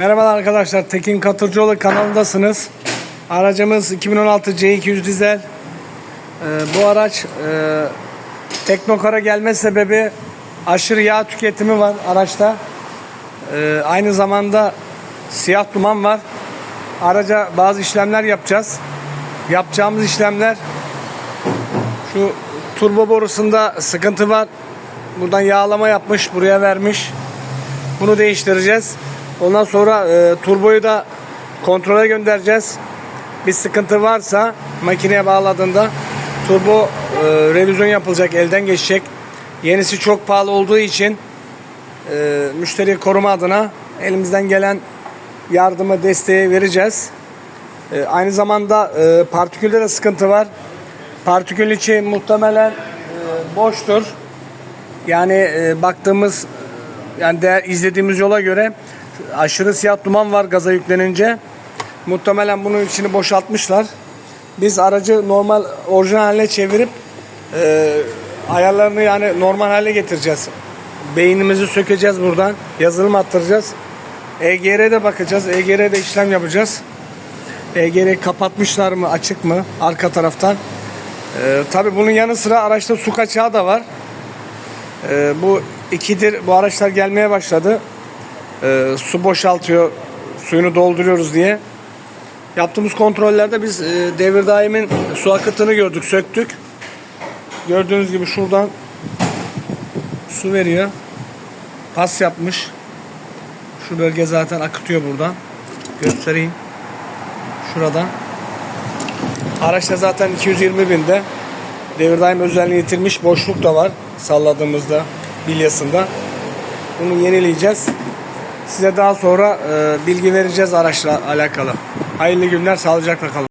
Merhabalar arkadaşlar. Tekin Katırcıoğlu kanalındasınız. Aracımız 2016 C200 dizel. Ee, bu araç e, Teknokar'a gelme sebebi aşırı yağ tüketimi var araçta. Ee, aynı zamanda siyah duman var. Araca bazı işlemler yapacağız. Yapacağımız işlemler şu turbo borusunda sıkıntı var. Buradan yağlama yapmış, buraya vermiş. Bunu değiştireceğiz. Ondan sonra e, turboyu da kontrole göndereceğiz. Bir sıkıntı varsa makineye bağladığında turbo e, revizyon yapılacak, elden geçecek. Yenisi çok pahalı olduğu için e, müşteriyi koruma adına elimizden gelen yardımı, desteği vereceğiz. E, aynı zamanda e, partikülde de sıkıntı var. Partikül için muhtemelen e, boştur. Yani e, baktığımız yani değer izlediğimiz yola göre aşırı siyah duman var gaza yüklenince. Muhtemelen bunun içini boşaltmışlar. Biz aracı normal orijinal haline çevirip e, ayarlarını yani normal hale getireceğiz. Beynimizi sökeceğiz buradan. Yazılım attıracağız. EGR'de bakacağız. EGR'de işlem yapacağız. EGR'yi kapatmışlar mı açık mı arka taraftan. E, tabii bunun yanı sıra araçta su kaçağı da var. Ee, bu ikidir bu araçlar gelmeye başladı. Ee, su boşaltıyor, suyunu dolduruyoruz diye. Yaptığımız kontrollerde biz e, devir daimin su akıtını gördük, söktük. Gördüğünüz gibi şuradan su veriyor. Pas yapmış. Şu bölge zaten akıtıyor buradan. Göstereyim. Şuradan. Araçta zaten 220 binde. Devir daim özelliğini yitirmiş. Boşluk da var salladığımızda bilyasında. Bunu yenileyeceğiz. Size daha sonra e, bilgi vereceğiz araçla alakalı. Hayırlı günler, sağlıcakla kalın.